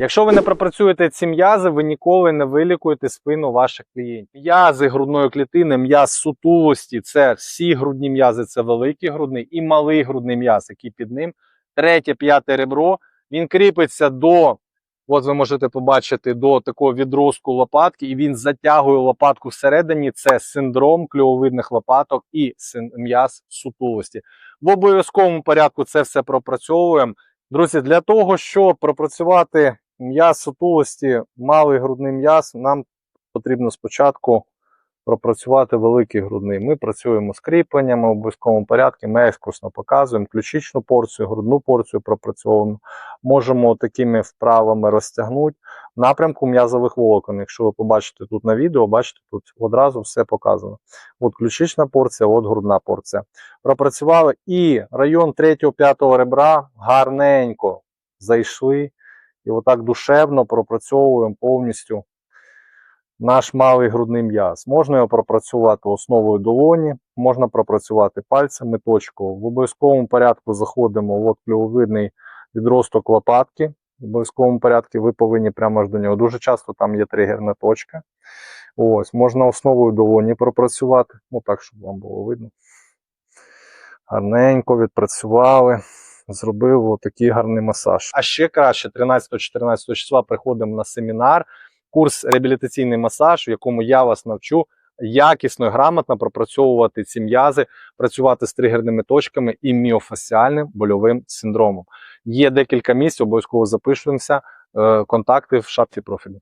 Якщо ви не пропрацюєте ці м'язи, ви ніколи не вилікуєте спину ваших клієнтів. М'язи грудної клітини, м'яз сутулості це всі грудні м'язи, це великий грудний і малий грудний м'яз, який під ним. Третє, п'яте ребро. Він кріпиться до, от ви можете побачити, до такого відростку лопатки, і він затягує лопатку всередині. Це синдром кльововидних лопаток і м'яз сутулості. В обов'язковому порядку це все пропрацьовуємо. Друзі, для того, щоб пропрацювати м'яз сутулості, малий грудний м'яз, нам потрібно спочатку пропрацювати великий грудний. Ми працюємо з кріпленнями в обов'язковому порядку, ми екскурсно показуємо ключичну порцію, грудну порцію пропрацьовуємо. Можемо такими вправами розтягнути напрямку м'язових волокон. Якщо ви побачите тут на відео, бачите, тут одразу все показано. От ключична порція, от грудна порція. Пропрацювали і район 3-5 ребра гарненько зайшли. І отак душевно пропрацьовуємо повністю наш малий грудний м'яз. Можна його пропрацювати основою долоні, можна пропрацювати пальцями точково. В обов'язковому порядку заходимо в клювовидний відросток лопатки. В обов'язковому порядку ви повинні прямо аж до нього. Дуже часто там є тригерна точка. Ось, можна основою долоні пропрацювати. Ну так, щоб вам було видно. Гарненько відпрацювали. Зробив отакий гарний масаж. А ще краще 13-14 числа приходимо на семінар, курс реабілітаційний масаж, в якому я вас навчу якісно і грамотно пропрацьовувати ці м'язи, працювати з тригерними точками і міофасіальним больовим синдромом. Є декілька місць, обов'язково запишемося. е, Контакти в шапці профілю.